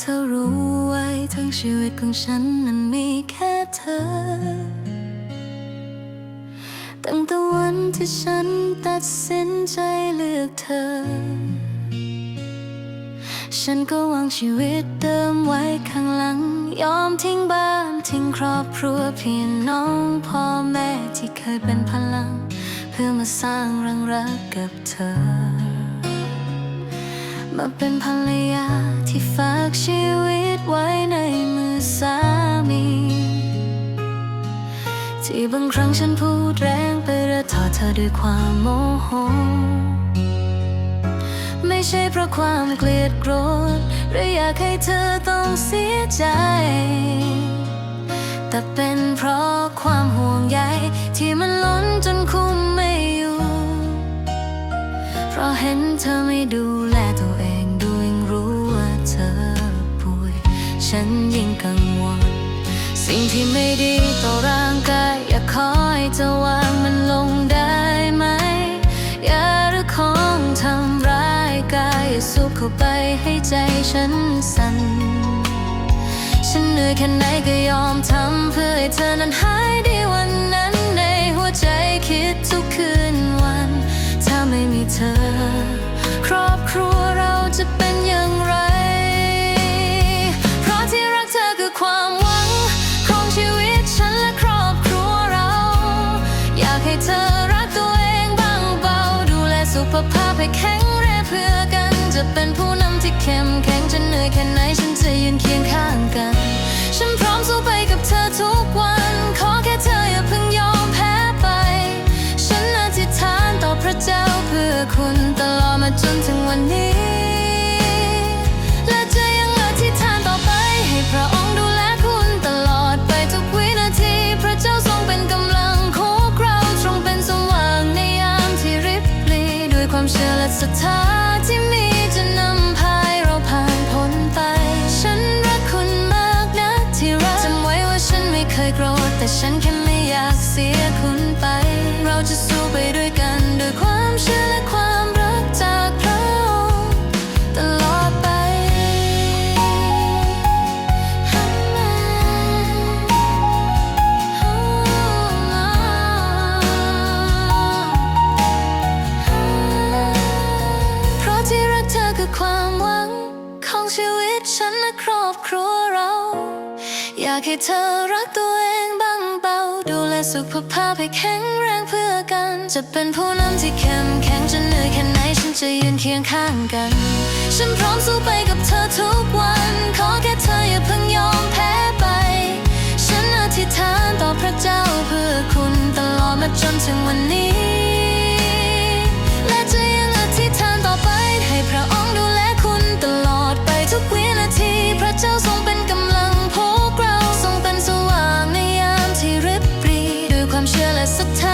เธอรู้ไว้ทั้งชีวิตของฉันนั้นมีแค่เธอ ตั้งแต่วันที่ฉันตัดสินใจเลือกเธอ ฉันก็วางชีวิตเดิมไว้ข้างหลัง ยอมทิ้งบ้านทิ้งครอบครัวพี่น้องพ่อแม่ที่เคยเป็นพลัง เพื่อมาสร้างรังรักกับเธอ มาเป็นภรรยาที่ฝากชีวิตไว้ในมือสามี ที่บางครั้งฉันพูดแรงไประทอเธอด้วยความโมโห ไม่ใช่เพราะความเกลียดโกรธ หรืออยากให้เธอต้องเสียใจ แต่เป็นเพราะความห่วงใยที่มันล้นจนคุมไม่อยู่ เพราะเห็นเธอไม่ดูแล ฉันยิ่งกังวล สิ่งที่ไม่ดีต่อร่างกาย อยากขอให้เธอวางมันลงได้ไหม อย่าหรือของทำร้ายกายอย่าสูบเข้าไปให้ใจฉันสั่น ฉันเหนื่อยแค่ไหนก็ยอมทำเพื่อให้เธอนั้นหายดีวันนั้นในหัวใจคิดทุกคืนวัน ถ้าไม่มีเธอ ขภาพให้แข็งแรงเพื่อกันจะเป็น ศรัทธาที่มีจะนำพาเราผ่านพ้นไป ฉันรักคุณมากนะที่รักจำไว้ว่าฉันไม่เคยโกรธแต่ฉันแค่ไม่อยากเสียคุณไป เราจะสู้ ของชีวิตฉันและครอบครัวเรา อยากให้เธอรักตัวเองบ้างเบา ดูแลสุขภาพให้แข็งแรงเพื่อกัน จะเป็นผู้นำที่เข้มแข็งจะเหนื่อยแค่ไหนฉันจะยืนเคียงข้างกัน ฉันพร้อมสู้ไปกับเธอทุกวัน ขอแค่เธออย่าเพิ่งยอมแพ้ไป ฉันอธิษฐานต่อพระเจ้าเพื่อคุณตลอดมาจนถึงวันนี้ jealous, so